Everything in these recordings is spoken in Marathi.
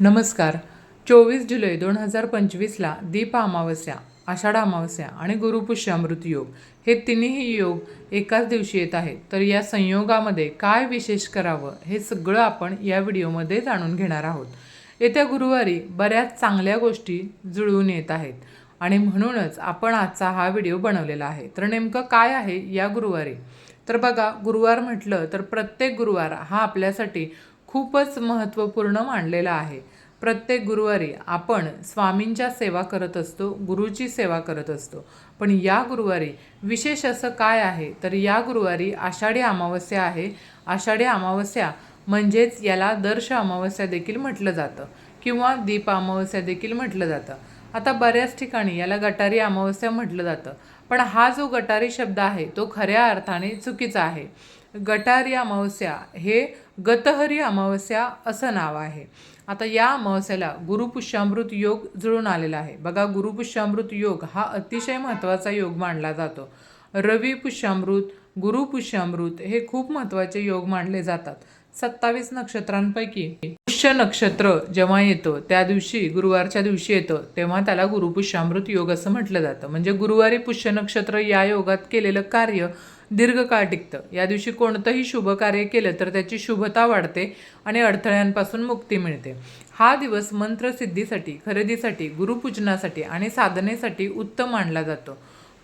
नमस्कार. चोवीस जुलै दोन हजार पंचवीसला दीप अमावस्या आषाढ अमावस्या आणि गुरुपुष्य अमृत योग हे तिन्ही योग एकाच दिवशी येत आहेत. तर या संयोगामध्ये काय विशेष करावं हे सगळं आपण या व्हिडिओमध्ये जाणून घेणार आहोत. येत्या गुरुवारी बऱ्याच चांगल्या गोष्टी जुळवून येत आहेत आणि म्हणूनच आपण आजचा हा व्हिडिओ बनवलेला आहे. तर नेमकं काय आहे या गुरुवारी? तर बघा गुरुवार म्हटलं तर प्रत्येक गुरुवार हा आपल्यासाठी खूपच महत्त्वपूर्ण मानलेला आहे. प्रत्येक गुरुवारी आपण स्वामींच्या सेवा करत असतो गुरुची सेवा करत असतो. पण या गुरुवारी विशेष असं काय आहे? तर या गुरुवारी आषाढी अमावस्या आहे. आषाढी अमावस्या म्हणजेच याला दर्श अमावस्या देखील म्हटलं जातं किंवा दीप अमावस्या देखील म्हटलं जातं. आता बऱ्याच ठिकाणी याला गटारी अमावस्या म्हटलं जातं. पण हा जो गटारी शब्द आहे तो खऱ्या अर्थाने चुकीचा आहे. गटारी अमावस्या हे गतहरी अमावस्या असं नाव आहे. आता या अमावस्याला गुरुपुष्यामृत योग जुळून आलेला आहे. बघा गुरुपुष्यामृत योग हा अतिशय महत्त्वाचा योग मानला जातो. रवी पुष्यामृत गुरुपुष्यामृत हे खूप महत्त्वाचे योग मानले जातात. सत्तावीस नक्षत्रांपैकी पुष्य नक्षत्र जेव्हा येतं त्या दिवशी गुरुवारच्या दिवशी येतं तेव्हा त्याला गुरुपुष्यामृत योग असं म्हटलं जातं. म्हणजे गुरुवारी पुष्य नक्षत्र या योगात केलेलं कार्य दीर्घकाळ टिकतं. या दिवशी कोणतंही शुभ कार्य केलं तर त्याची शुभता वाढते आणि अडथळ्यांपासून मुक्ती मिळते. हा दिवस मंत्रसिद्धीसाठी खरेदीसाठी गुरुपूजनासाठी आणि साधनेसाठी उत्तम मानला जातो.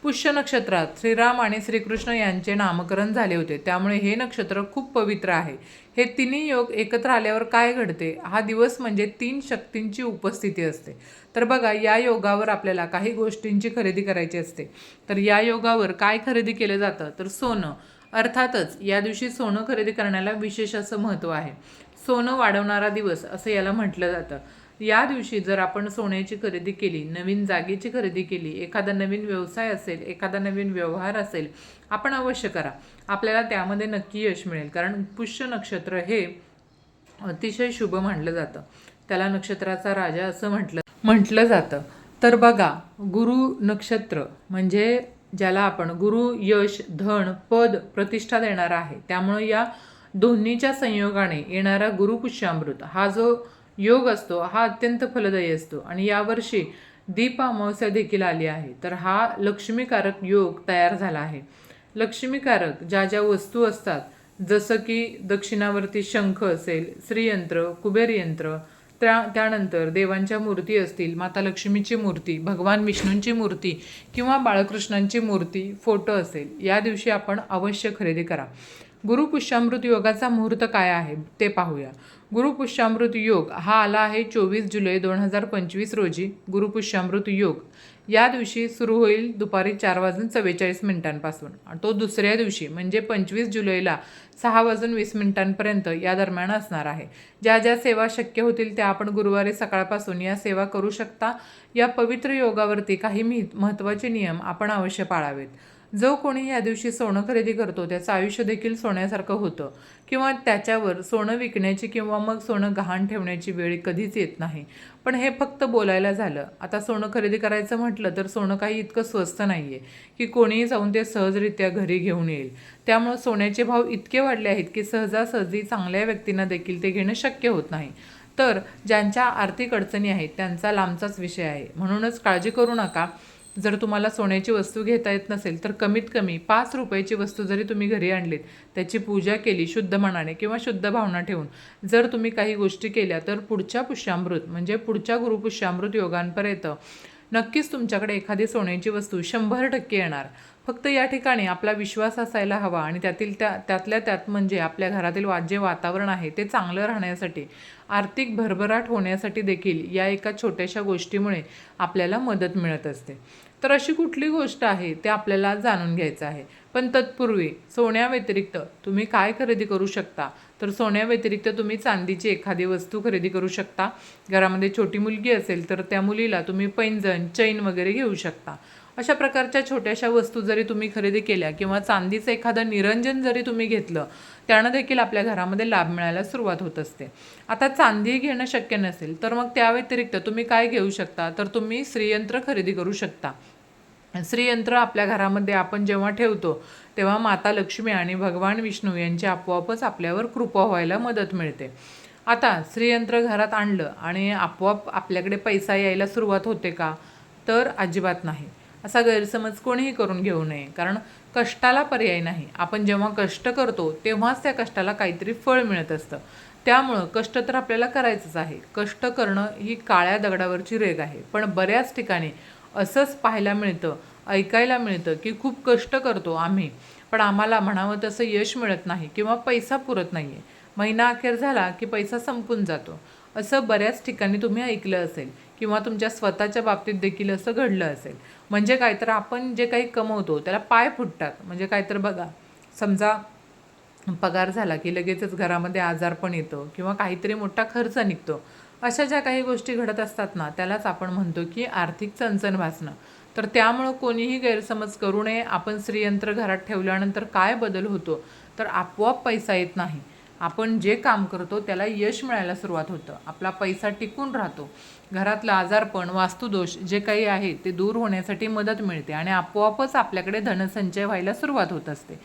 पुष्य नक्षत्रात श्रीराम आणि श्रीकृष्ण यांचे नामकरण झाले होते. त्यामुळे हे नक्षत्र खूप पवित्र आहे. हे तिन्ही योग एकत्र आल्यावर काय घडते? हा दिवस म्हणजे तीन शक्तींची उपस्थिती असते. तर बघा या योगावर आपल्याला काही गोष्टींची खरेदी करायची असते. तर या योगावर काय खरेदी केलं जातं? तर सोनं. अर्थातच या दिवशी सोनं खरेदी करण्याला विशेष असं महत्त्व आहे. सोनं वाढवणारा दिवस असं याला म्हटलं जातं. या दिवशी जर आपण सोन्याची खरेदी केली नवीन जागेची खरेदी केली एखादा नवीन व्यवसाय असेल एखादा नवीन व्यवहार असेल आपण अवश्य करा. आपल्याला त्यामध्ये नक्की यश मिळेल. कारण पुष्य नक्षत्र हे अतिशय शुभ मानलं जातं. त्याला नक्षत्राचा राजा असं म्हटलं म्हटलं जातं. तर बघा गुरु नक्षत्र म्हणजे ज्याला आपण गुरु यश धन पद प्रतिष्ठा देणारा आहे. त्यामुळे या दोन्हीच्या संयोगाने येणारा गुरुपुष्यामृत हा जो योग असतो हा अत्यंत फलदायी असतो. आणि यावर्षी दीप अमावस्या देखील आली आहे. तर हा लक्ष्मीकारक योग तयार झाला आहे. लक्ष्मीकारक ज्या ज्या वस्तू असतात जसं की दक्षिणावरती शंख असेल श्रीयंत्र कुबेर यंत्र त्या त्यानंतर देवांच्या मूर्ती असतील माता लक्ष्मीची मूर्ती भगवान विष्णूंची मूर्ती किंवा बाळकृष्णांची मूर्ती फोटो असेल या दिवशी आपण अवश्य खरेदी करा. गुरुपुष्यामृत योगाचा मुहूर्त काय आहे ते पाहूया. गुरुपुष्यामृत योग हा आला आहे चोवीस जुलै दोन हजार पंचवीस रोजी. गुरुपुष्यामृत योग या दिवशी सुरू होईल दुपारी चार वाजून चव्वेचाळीस मिनिटांपासून. तो दुसऱ्या दिवशी म्हणजे पंचवीस जुलैला सहा वाजून वीस मिनिटांपर्यंत या दरम्यान असणार आहे. ज्या ज्या सेवा शक्य होतील त्या आपण गुरुवारी सकाळपासून या सेवा करू शकता. या पवित्र योगावरती काही महत्त्वाचे नियम आपण अवश्य पाळावेत. जो कोणी या दिवशी सोनं खरेदी करतो त्याचं आयुष्य देखील सोन्यासारखं होतं. किंवा त्याच्यावर सोनं विकण्याची किंवा मग सोनं गहाण ठेवण्याची वेळ कधीच येत नाही. पण हे फक्त बोलायला झालं. आता सोनं खरेदी करायचं म्हटलं तर सोनं काही इतकं स्वस्त नाही आहे की कोणीही जाऊन ते सहजरित्या घरी घेऊन येईल. त्यामुळं सोन्याचे भाव इतके वाढले आहेत की सहजासहजी चांगल्या व्यक्तींना देखील ते घेणं शक्य होत नाही. तर ज्यांच्या आर्थिक अडचणी आहेत त्यांचा लांबचाच विषय आहे. म्हणूनच काळजी करू नका. जर तुम्हाला सोन्याची वस्तू घेता येत नसेल तर कमीत कमी पाच रुपयाची वस्तू जरी तुम्ही घरी आणलीत त्याची पूजा केली शुद्ध मनाने किंवा शुद्ध भावना ठेवून जर तुम्ही काही गोष्टी केल्या तर पुढच्या पुष्यामृत म्हणजे पुढच्या गुरुपुष्यामृत योगांपर्यंत नक्कीच तुमच्याकडे एखादी सोन्याची वस्तू शंभर टक्के येणार. फक्त या ठिकाणी आपला विश्वास असायला हवा आणि त्यातील त्या त्यातल्या त्यात म्हणजे आपल्या घरातील वा जे वातावरण आहे ते चांगलं राहण्यासाठी आर्थिक भरभराट होण्यासाठी देखील या एका छोट्याशा गोष्टीमुळे आपल्याला मदत मिळत असते. तर अशी कुठली गोष्ट आहे ते आपल्याला जाणून घ्यायचं आहे. पण तत्पूर्वी सोन्याव्यतिरिक्त तुम्ही काय खरेदी करू शकता? तर सोन्याव्यतिरिक्त तुम्ही चांदीची एखादी वस्तू खरेदी करू शकता. घरामध्ये छोटी मुलगी असेल तर त्या मुलीला तुम्ही पैंजण चैन वगैरे घेऊ शकता. अशा प्रकारच्या छोट्याशा वस्तू जरी तुम्ही खरेदी केल्या किंवा चांदीचं एखादं निरंजन जरी तुम्ही घेतलं त्यानं देखील आपल्या घरामध्ये लाभ मिळायला सुरुवात होत असते. आता चांदी घेणं शक्य नसेल तर मग त्या व्यतिरिक्त तुम्ही काय घेऊ शकता? तर तुम्ही श्रीयंत्र खरेदी करू शकता. श्रीयंत्र आपल्या घरामध्ये आपण जेव्हा ठेवतो तेव्हा माता लक्ष्मी आणि भगवान विष्णू यांची आपोआपच आपल्यावर कृपा व्हायला मदत मिळते. आता श्रीयंत्र घरात आणलं आणि आपोआप आपल्याकडे पैसा यायला सुरुवात होते का? तर अजिबात नाही. असा गैरसमज कोणीही करून घेऊ नये. कारण कष्टाला पर्याय नाही. आपण जेव्हा कष्ट करतो तेव्हाच त्या कष्टाला काहीतरी फळ मिळत असतं. त्यामुळं कष्ट तर आपल्याला करायचंच आहे. कष्ट करणं ही काळ्या दगडावरची रेग आहे. पण बऱ्याच ठिकाणी असंच पाहायला मिळतं ऐकायला मिळतं की खूप कष्ट करतो आम्ही. पण आम्हाला म्हणावं तसं यश मिळत नाही किंवा पैसा पुरत नाही आहे महिना अखेर झाला की पैसा संपून जातो. असं बऱ्याच ठिकाणी तुम्ही ऐकलं असेल. किंवा तुमच्या स्वतःच्या बाबतीत देखील असं घडलं असेल. म्हणजे काय तर आपण जे काही कमवतो त्याला पाय फुटतात. म्हणजे काय तर बघा समजा पगार झाला की लगेचच घरामध्ये आजारपण येतं किंवा काहीतरी मोठा खर्च निघतो. अशा ज्या काही गोष्टी घडत असतात ना त्यालाच आपण म्हणतो की आर्थिक चणचण भासणं. तर त्यामुळं कोणीही गैरसमज करू नये. आपण श्रीयंत्र घरात ठेवल्यानंतर काय बदल होतो? तर आपोआप पैसा येत नाही. आपण जे काम करतो त्याला यश मिळायला सुरुवात होतं. आपला पैसा टिकून राहतो. घरातलं आजारपण वास्तुदोष जे काही आहे ते दूर होण्यासाठी मदत मिळते आणि आपोआपच आपल्याकडे धनसंचय व्हायला सुरुवात होत असते.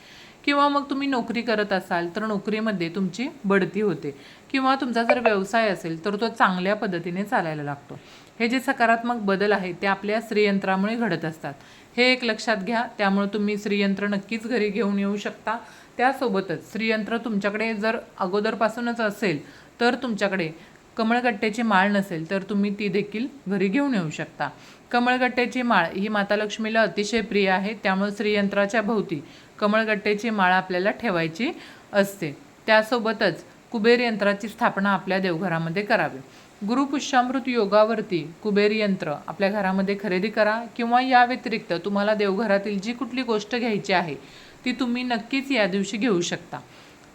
किंवा मग तुम्ही नोकरी करत असाल तर नोकरीमध्ये तुमची बढती होते. किंवा तुमचा जर व्यवसाय असेल तर तो चांगल्या पद्धतीने चालायला लागतो. हे जे सकारात्मक बदल आहेत ते आपल्या श्रीयंत्रामुळे घडत असतात. हे एक लक्षात घ्या त्यामुळे तुम्ही श्रीयंत्र नक्कीच घरी घेऊन येऊ शकता. त्यासोबतच श्रीयंत्र तुमच्याकडे जर अगोदरपासूनच असेल तर तुमच्याकडे कमळगट्ट्याची माळ नसेल तर तुम्ही ती देखील घरी घेऊन येऊ शकता. कमळगट्ट्याची माळ ही माता लक्ष्मीला अतिशय प्रिय आहे. त्यामुळे श्रीयंत्राच्या भोवती कमळगट्ट्याची माळ आपल्याला ठेवायची असते. त्यासोबतच कुबेर यंत्राची स्थापना आपल्या देवघरामध्ये करावी. गुरुपुष्यामृत योगावरती कुबेर यंत्र आपल्या घरामध्ये खरेदी करा किंवा या व्यतिरिक्त तुम्हाला देवघरातील जी कुठली गोष्ट घ्यायची आहे ती तुम्ही नक्कीच या दिवशी घेऊ शकता.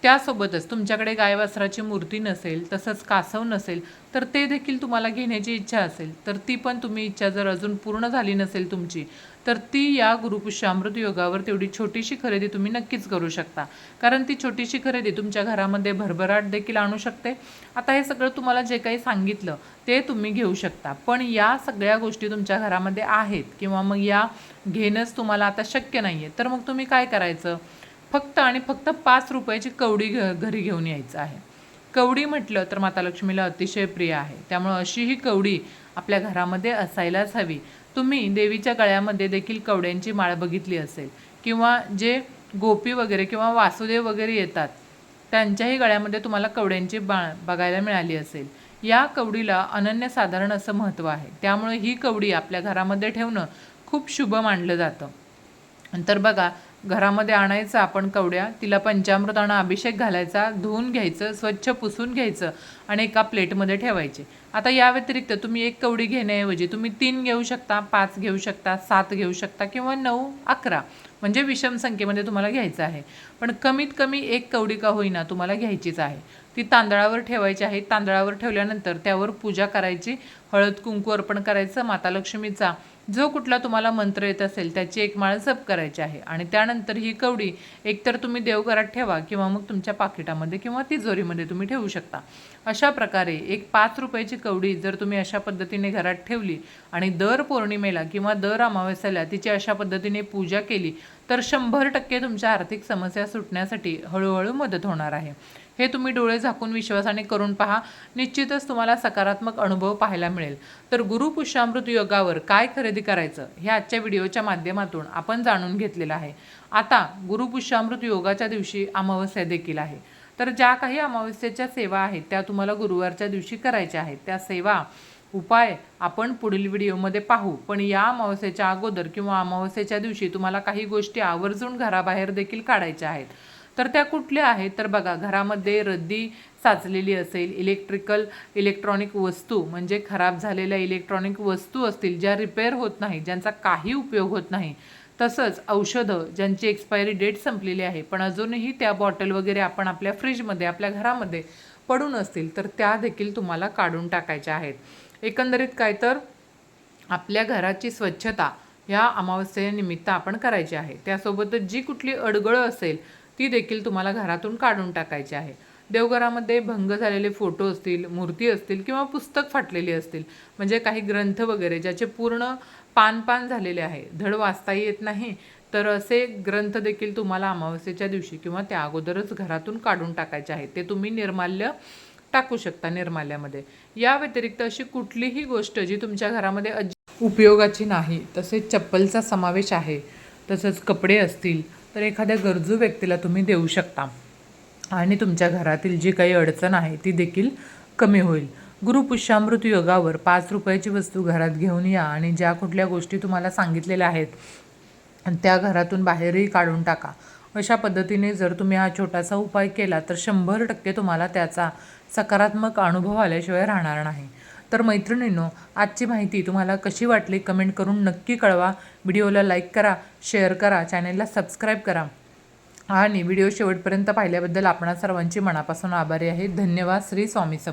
त्यासोबतच तुमच्याकडे गाय वासराची मूर्ती नसेल तसंच कासव नसेल तर ते देखील तुम्हाला घेण्याची इच्छा असेल. तर ती पण तुम्ही इच्छा जर अजून पूर्ण झाली नसेल तुमची तर ती या गुरुपुष्यामृत योगावर तेवढी छोटीशी खरेदी तुम्ही नक्कीच करू शकता. कारण ती छोटीशी खरेदी तुमच्या घरामध्ये भरभराट देखील आणू शकते. आता हे सगळं तुम्हाला जे काही सांगितलं ते तुम्ही घेऊ शकता. पण या सगळ्या गोष्टी तुमच्या घरामध्ये आहेत किंवा मग या घेणंच तुम्हाला आता शक्य नाही आहे तर मग तुम्ही काय करायचं? फक्त आणि फक्त पाच रुपयाची कवडी घ घरी घेऊन यायचं आहे. कवडी म्हटलं तर माता लक्ष्मीला अतिशय प्रिय आहे. त्यामुळं अशी ही कवडी आपल्या घरामध्ये असायलाच हवी. तुम्ही देवीच्या गळ्यामध्ये देखील कवड्यांची माळ बघितली असेल. किंवा जे गोपी वगैरे किंवा वासुदेव वगैरे येतात त्यांच्याही गळ्यामध्ये तुम्हाला कवड्यांची बाळ बघायला मिळाली असेल. या कवडीला अनन्यसाधारण असं महत्त्व आहे. त्यामुळे ही कवडी आपल्या घरामध्ये ठेवणं खूप शुभ मानलं जातं. तर बघा घरामध्ये आणायचं आपण कवड्या तिला पंचामृतानं अभिषेक घालायचा धुवून घ्यायचं स्वच्छ पुसून घ्यायचं आणि एका प्लेटमध्ये ठेवायचे. आता या व्यतिरिक्त तुम्ही एक कवडी घेण्याऐवजी तुम्ही तीन घेऊ शकता पाच घेऊ शकता सात घेऊ शकता किंवा नऊ अकरा म्हणजे विषम संख्येमध्ये तुम्हाला घ्यायचं आहे. पण कमीत कमी एक कवडी का होईना तुम्हाला घ्यायचीच आहे. ती तांदळावर ठेवायची आहे. तांदळावर ठेवल्यानंतर त्यावर पूजा करायची. हळद कुंकू अर्पण करायचं. माता लक्ष्मीचा जो कुठला तुम्हाला मंत्र येत असेल त्याची एक माळ जप करायची आहे. आणि त्यानंतर ही कवडी एकतर तुम्ही देवघरात ठेवा किंवा मग तुमच्या पाकिटामध्ये किंवा तिजोरीमध्ये तुम्ही ठेवू शकता. अशा प्रकारे एक पाच रुपयाची कवडी जर तुम्ही अशा पद्धतीने घरात ठेवली आणि दर पौर्णिमेला किंवा दर अमावस्याला तिची अशा पद्धतीने पूजा केली तर शंभर टक्के तुमच्या आर्थिक समस्या सुटण्यासाठी हळूहळू मदत होणार आहे. हे तुम्ही डोळे झाकून विश्वासाने करून पहा. निश्चितच तुम्हाला सकारात्मक अनुभव पाहायला मिळेल. तर गुरु पुष्यामृत योगावर काय खरेदी करायचं? हे आजच्या व्हिडिओच्या माध्यमातून आपण जाणून घेतलेलं आहे. आता गुरु पुष्यामृत योगाच्या दिवशी अमावस्या देखील आहे. तर ज्या काही अमावस्येच्या सेवा आहेत त्या तुम्हाला गुरुवारच्या दिवशी करायच्या आहेत. त्या सेवा उपाय आपण पुढील व्हिडिओमध्ये पाहू. पण या अमावस्येच्या अगोदर किंवा अमावस्येच्या दिवशी तुम्हाला काही गोष्टी आवर्जून घराबाहेर देखील काढायच्या आहेत. तर त्या कुठल्या आहेत? तर बघा घरामध्ये रद्दी साचलेली असेल इलेक्ट्रिकल इलेक्ट्रॉनिक वस्तू म्हणजे खराब झालेल्या इलेक्ट्रॉनिक वस्तू असतील ज्या रिपेअर होत नाही ज्यांचा काही उपयोग होत नाही. तसंच औषधं ज्यांची एक्सपायरी डेट संपलेली आहे पण अजूनही त्या बॉटल वगैरे आपण आपल्या फ्रीजमध्ये आपल्या घरामध्ये पडून असतील तर त्या देखील तुम्हाला काढून टाकायच्या आहेत. एकंदरीत काय तर आपल्या घराची स्वच्छता या अमावस्येनिमित्त आपण करायची आहे. त्यासोबतच जी कुठली अडगळं असेल ती देखील तुम्हाला घरातून काढून टाकायची आहे. देवघरामध्ये भंग झालेले फोटो असतील मूर्ती असतील किंवा पुस्तक फाटलेली असतील म्हणजे काही ग्रंथ वगैरे ज्याचे पूर्ण पान पान झालेले आहे धड वाचताही येत नाही तर असे ग्रंथ देखील तुम्हाला अमावस्येच्या दिवशी किंवा त्या अगोदरच घरातून काढून टाकायचे आहेत ते तुम्ही निर्माल्य टाकू शकता निर्माल्यामध्ये. या व्यतिरिक्त अशी कुठलीही गोष्ट जी तुमच्या घरामध्ये अजि उपयोगाची नाही तसेच चप्पलचा समावेश आहे तसंच कपडे असतील तर एखाद्या गरजू व्यक्तीला तुम्ही देऊ शकता. आणि तुमच्या घरातील जी काही अडचण आहे ती देखील कमी होईल. गुरुपुष्यामृत योगावर पाच रुपयाची वस्तू घरात घेऊन या आणि ज्या कुठल्या गोष्टी तुम्हाला सांगितलेल्या आहेत आणि त्या घरातून बाहेरही काढून टाका. अशा पद्धतीने जर तुम्ही हा छोटासा उपाय केला तर शंभर टक्के तुम्हाला त्याचा सकारात्मक अनुभव आल्याशिवाय राहणार नाही. तर मैत्रिणींनो आजची माहिती तुम्हाला कशी वाटली कमेंट करून नक्की कळवा. व्हिडिओला लाईक करा शेअर करा चॅनेलला सबस्क्राईब करा. आणि व्हिडिओ शेवटपर्यंत पाहिल्याबद्दल आपणा सर्वांची मनापासून आभारी आहे. धन्यवाद. श्री स्वामी सम